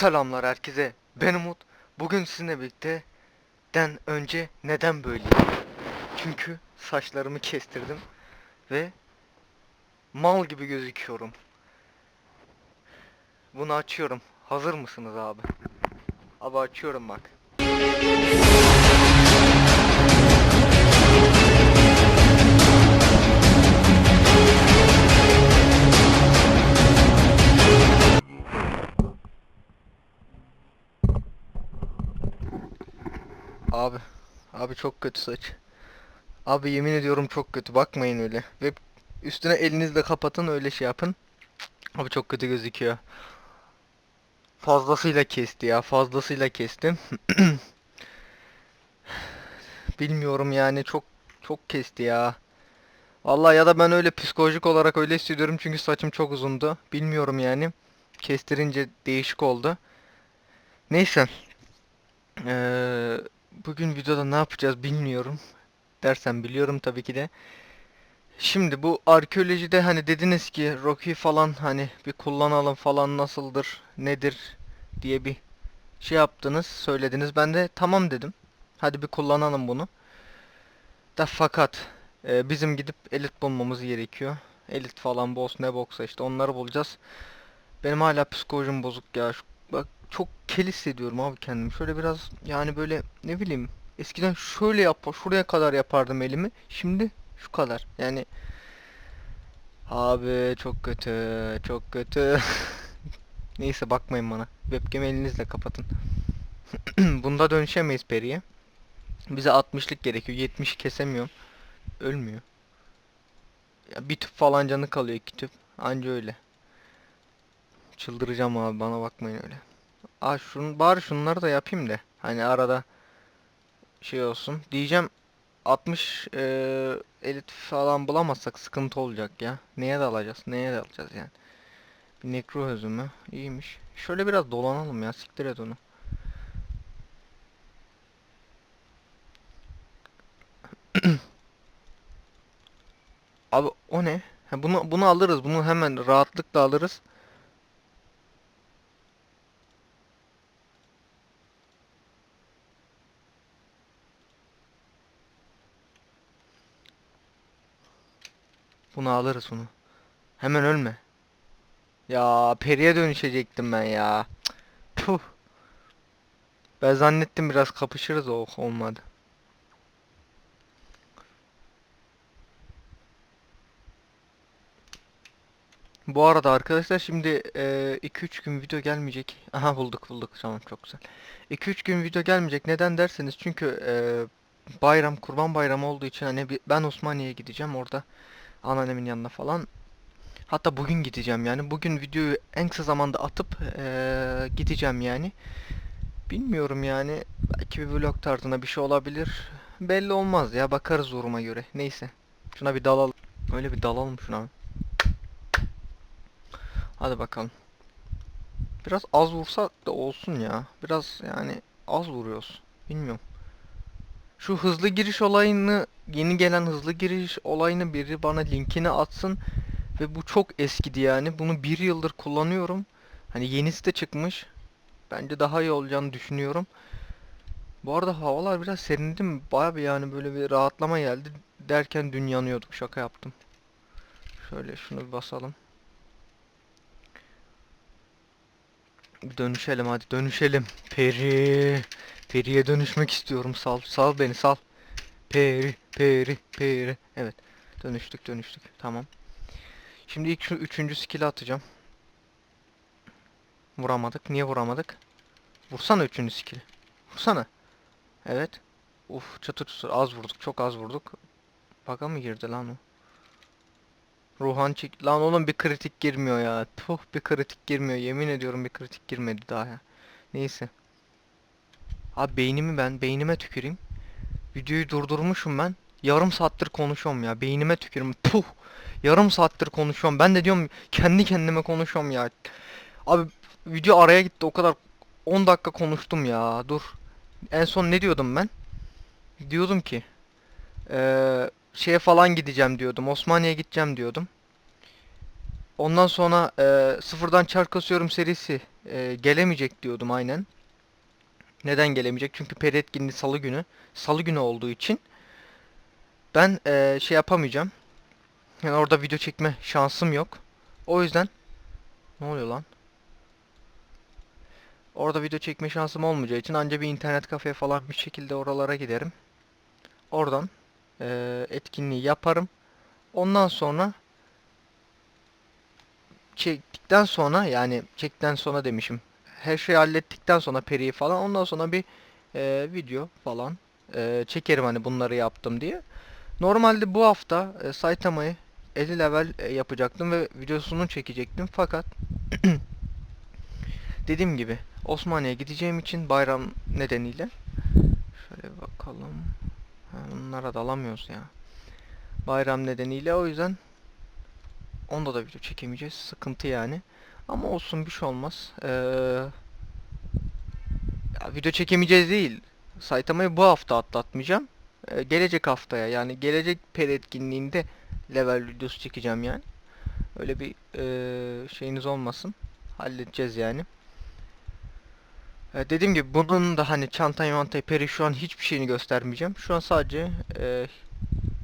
Selamlar herkese. Ben Umut. Bugün sizinle birlikte den önce neden böyleyim? Çünkü saçlarımı kestirdim ve mal gibi gözüküyorum. Bunu açıyorum. Hazır mısınız abi? Abi açıyorum bak. Abi. Abi çok kötü saç. Abi yemin ediyorum çok kötü. Bakmayın öyle. Ve üstüne elinizle kapatın öyle şey yapın. Abi çok kötü gözüküyor. Fazlasıyla kesti ya. Fazlasıyla kestim. Bilmiyorum yani çok çok kesti ya. Vallahi ya da ben öyle psikolojik olarak öyle hissediyorum çünkü saçım çok uzundu. Bilmiyorum yani. Kestirince değişik oldu. Neyse. Eee bugün videoda ne yapacağız bilmiyorum. Dersen biliyorum tabii ki de. Şimdi bu arkeolojide hani dediniz ki Rocky falan hani bir kullanalım falan nasıldır, nedir diye bir şey yaptınız, söylediniz. Ben de tamam dedim. Hadi bir kullanalım bunu. Da fakat e, bizim gidip elit bulmamız gerekiyor. Elit falan boss ne boksa işte onları bulacağız. Benim hala psikolojim bozuk ya. Bak çok kel hissediyorum abi kendimi. Şöyle biraz yani böyle ne bileyim eskiden şöyle yap şuraya kadar yapardım elimi. Şimdi şu kadar. Yani abi çok kötü, çok kötü. Neyse bakmayın bana. Webcam elinizle kapatın. Bunda dönüşemeyiz periye. Bize 60'lık gerekiyor. 70 kesemiyorum. Ölmüyor. Ya bir tüp falan canı kalıyor iki tüp. Anca öyle. Çıldıracağım abi bana bakmayın öyle. Aa şunu bari şunları da yapayım da hani arada şey olsun. Diyeceğim 60 eee, elit falan bulamazsak sıkıntı olacak ya. Neye dalacağız? Neye dalacağız yani? Bir nekro özümü iyiymiş. Şöyle biraz dolanalım ya siktir et onu. Abi o ne? Bunu bunu alırız. Bunu hemen rahatlıkla alırız. Bunu alırız bunu. Hemen ölme. Ya periye dönüşecektim ben ya. Puh. Ben zannettim biraz kapışırız o olmadı. Bu arada arkadaşlar şimdi 2-3 gün video gelmeyecek. Aha bulduk bulduk tamam çok güzel. 2-3 gün video gelmeyecek. Neden derseniz çünkü e, bayram kurban bayramı olduğu için hani ben Osmaniye'ye gideceğim orada anneannemin yanına falan. Hatta bugün gideceğim yani. Bugün videoyu en kısa zamanda atıp eee, gideceğim yani. Bilmiyorum yani. Belki bir vlog tarzında bir şey olabilir. Belli olmaz ya. Bakarız duruma göre. Neyse. Şuna bir dalalım. Öyle bir dalalım şuna. Hadi bakalım. Biraz az vursa da olsun ya. Biraz yani az vuruyoruz. Bilmiyorum. Şu hızlı giriş olayını, yeni gelen hızlı giriş olayını biri bana linkini atsın. Ve bu çok eskidi yani. Bunu bir yıldır kullanıyorum. Hani yenisi de çıkmış. Bence daha iyi olacağını düşünüyorum. Bu arada havalar biraz serinledi mi? Baya bir yani böyle bir rahatlama geldi. Derken dün yanıyorduk. Şaka yaptım. Şöyle şunu bir basalım. Bir dönüşelim hadi dönüşelim. Peri. Peri'ye dönüşmek istiyorum. Sal, sal beni sal. Peri, peri, peri. Evet. Dönüştük, dönüştük. Tamam. Şimdi ilk şu üçüncü skill'i atacağım. Vuramadık. Niye vuramadık? Vursana üçüncü skill'i. Vursana. Evet. Uf çatır çatır az vurduk. Çok az vurduk. Baka mı girdi lan o? Ruhan çek... Lan oğlum bir kritik girmiyor ya. Tuh bir kritik girmiyor. Yemin ediyorum bir kritik girmedi daha ya. Neyse. Abi beynimi ben beynime tüküreyim. Videoyu durdurmuşum ben. Yarım saattir konuşuyorum ya. Beynime tükürüm. Puh. Yarım saattir konuşuyorum. Ben de diyorum kendi kendime konuşuyorum ya. Abi video araya gitti. O kadar 10 dakika konuştum ya. Dur. En son ne diyordum ben? Diyordum ki eee şeye falan gideceğim diyordum. Osmaniye'ye gideceğim diyordum. Ondan sonra e, sıfırdan çark kasıyorum serisi e, gelemeyecek diyordum aynen. Neden gelemeyecek? Çünkü peri etkinliği salı günü. Salı günü olduğu için ben e, şey yapamayacağım. Yani orada video çekme şansım yok. O yüzden ne oluyor lan? Orada video çekme şansım olmayacağı için anca bir internet kafeye falan bir şekilde oralara giderim. Oradan e, etkinliği yaparım. Ondan sonra çektikten sonra yani çektikten sonra demişim. Her şeyi hallettikten sonra periyi falan ondan sonra bir e, video falan e, çekerim hani bunları yaptım diye. Normalde bu hafta e, Saitama'yı 50 level e, yapacaktım ve videosunu çekecektim fakat dediğim gibi Osmaniye gideceğim için bayram nedeniyle şöyle bakalım ha, bunlara dalamıyoruz ya bayram nedeniyle o yüzden onda da video çekemeyeceğiz sıkıntı yani ama olsun bir şey olmaz ee, ya video çekemeyeceğiz değil Saitama'yı bu hafta atlatmayacağım Ee, gelecek haftaya yani gelecek per etkinliğinde level videosu çekeceğim yani öyle bir ee, şeyiniz olmasın halledeceğiz yani ee, dediğim gibi bunun da hani çantayı mantayı peri şu an hiçbir şeyini göstermeyeceğim. Şu an sadece e,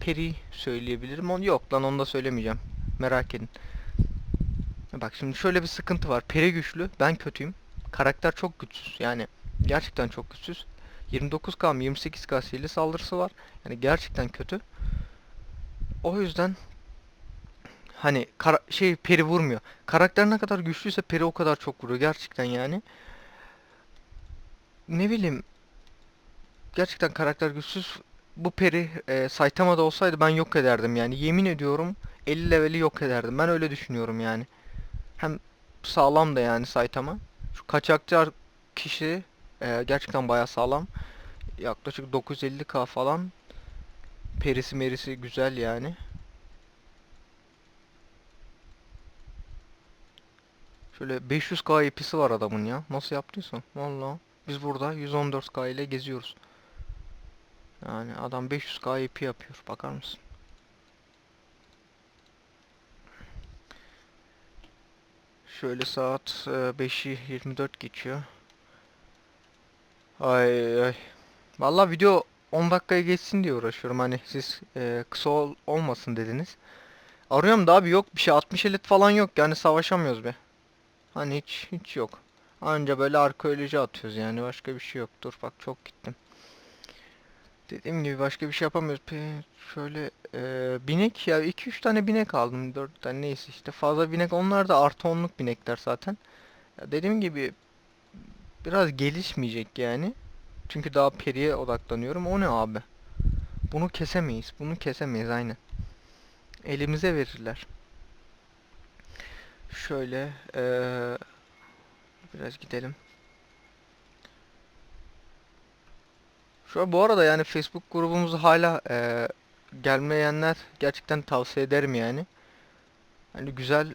peri söyleyebilirim. Onu yok lan onu da söylemeyeceğim. Merak edin. Bak şimdi şöyle bir sıkıntı var. Peri güçlü, ben kötüyüm. Karakter çok güçsüz. Yani gerçekten çok güçsüz. 29k mı 28k sihirli saldırısı var. Yani gerçekten kötü. O yüzden hani şey peri vurmuyor. Karakter ne kadar güçlüyse peri o kadar çok vuruyor gerçekten yani. Ne bileyim gerçekten karakter güçsüz. Bu peri e, Saitama'da olsaydı ben yok ederdim yani. Yemin ediyorum 50 leveli yok ederdim. Ben öyle düşünüyorum yani. Hem sağlam da yani Saitama. Şu kaçakçı kişi e, gerçekten baya sağlam. Yaklaşık 950k falan. Perisi merisi güzel yani. Şöyle 500k EP'si var adamın ya. Nasıl yaptıysan. Vallahi. Biz burada 114k ile geziyoruz. Yani adam 500k EP yapıyor. Bakar mısın? Şöyle saat e, 5'i 24 geçiyor. Ay ay. Vallahi video 10 dakikaya geçsin diye uğraşıyorum. Hani siz e, kısa ol- olmasın dediniz. Arıyorum da abi yok bir şey 60 elit falan yok. Yani savaşamıyoruz be. Hani hiç hiç yok. Anca böyle arkeoloji atıyoruz yani başka bir şey yok. Dur bak çok gittim. Dediğim gibi başka bir şey yapamıyoruz. Şöyle e, binek ya 2-3 tane binek aldım. 4 tane neyse işte fazla binek. Onlar da artı onluk binekler zaten. Ya dediğim gibi biraz gelişmeyecek yani. Çünkü daha periye odaklanıyorum. O ne abi? Bunu kesemeyiz. Bunu kesemeyiz aynen. Elimize verirler. Şöyle e, biraz gidelim. Şu bu arada yani Facebook grubumuzu hala e, gelmeyenler gerçekten tavsiye ederim yani. Hani güzel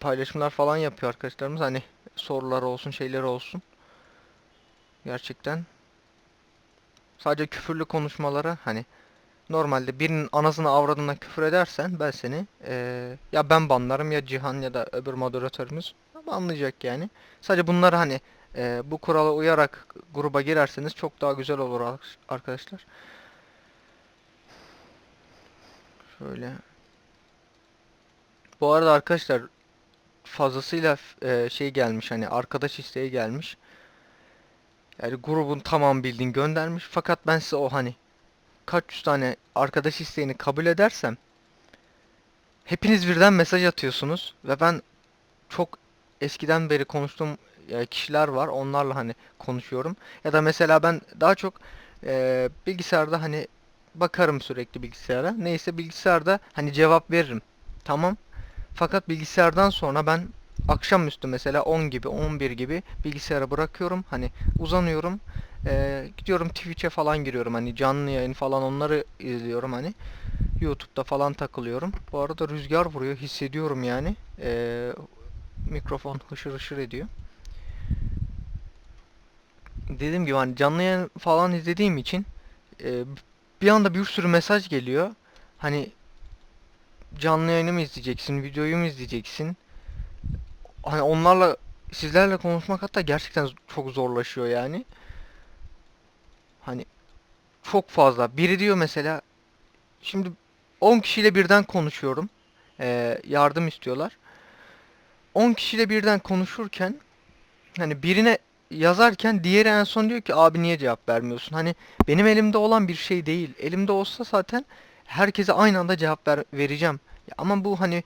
paylaşımlar falan yapıyor arkadaşlarımız. Hani sorular olsun, şeyler olsun. Gerçekten sadece küfürlü konuşmalara hani normalde birinin anasını avradına küfür edersen ben seni e, ya ben banlarım ya Cihan ya da öbür moderatörümüz banlayacak yani. Sadece bunları hani e, bu kurala uyarak gruba girerseniz çok daha güzel olur ar- arkadaşlar. Şöyle. Bu arada arkadaşlar fazlasıyla e, şey gelmiş hani arkadaş isteği gelmiş. Yani grubun tamam bildiğin göndermiş. Fakat ben size o hani kaç yüz tane arkadaş isteğini kabul edersem hepiniz birden mesaj atıyorsunuz ve ben çok eskiden beri konuştuğum kişiler var. Onlarla hani konuşuyorum. Ya da mesela ben daha çok e, bilgisayarda hani bakarım sürekli bilgisayara. Neyse bilgisayarda hani cevap veririm. Tamam. Fakat bilgisayardan sonra ben akşamüstü mesela 10 gibi 11 gibi bilgisayara bırakıyorum. Hani uzanıyorum. E, gidiyorum Twitch'e falan giriyorum. Hani canlı yayın falan onları izliyorum hani. YouTube'da falan takılıyorum. Bu arada rüzgar vuruyor. Hissediyorum yani. E, mikrofon hışır hışır ediyor. Dediğim gibi hani canlı yayın falan izlediğim için e, bir anda bir sürü mesaj geliyor. Hani canlı yayını mı izleyeceksin, videoyu mu izleyeceksin? Hani onlarla sizlerle konuşmak hatta gerçekten çok zorlaşıyor yani. Hani çok fazla. Biri diyor mesela şimdi 10 kişiyle birden konuşuyorum. Ee, yardım istiyorlar. 10 kişiyle birden konuşurken hani birine yazarken diğeri en son diyor ki abi niye cevap vermiyorsun? Hani benim elimde olan bir şey değil. Elimde olsa zaten herkese aynı anda cevap ver, vereceğim. Ya ama bu hani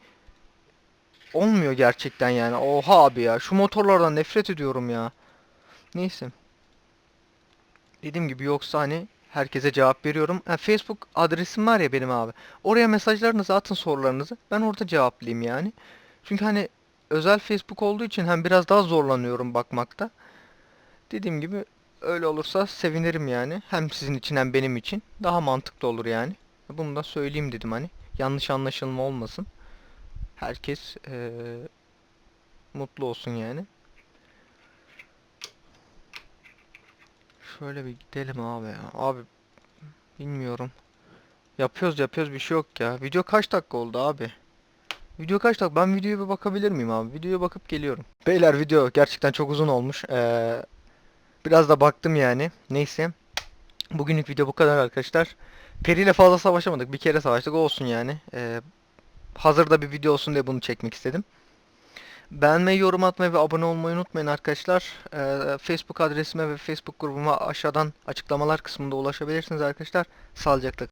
olmuyor gerçekten yani. Oha abi ya şu motorlardan nefret ediyorum ya. Neyse. Dediğim gibi yoksa hani herkese cevap veriyorum. Ha, Facebook adresim var ya benim abi. Oraya mesajlarınızı atın sorularınızı. Ben orada cevaplayayım yani. Çünkü hani özel Facebook olduğu için hem biraz daha zorlanıyorum bakmakta. Dediğim gibi öyle olursa sevinirim yani. Hem sizin için hem benim için. Daha mantıklı olur yani. Bunu da söyleyeyim dedim hani. Yanlış anlaşılma olmasın. Herkes eee, mutlu olsun yani. Şöyle bir gidelim abi ya. Abi bilmiyorum. Yapıyoruz yapıyoruz bir şey yok ya. Video kaç dakika oldu abi? Video kaç dakika? Ben videoya bir bakabilir miyim abi? Videoya bakıp geliyorum. Beyler video gerçekten çok uzun olmuş. Ee, biraz da baktım yani. Neyse. Bugünlük video bu kadar arkadaşlar. Peri ile fazla savaşamadık. Bir kere savaştık olsun yani. Ee, hazırda bir video olsun diye bunu çekmek istedim. Beğenmeyi, yorum atmayı ve abone olmayı unutmayın arkadaşlar. Ee, Facebook adresime ve Facebook grubuma aşağıdan açıklamalar kısmında ulaşabilirsiniz arkadaşlar. Sağlıcakla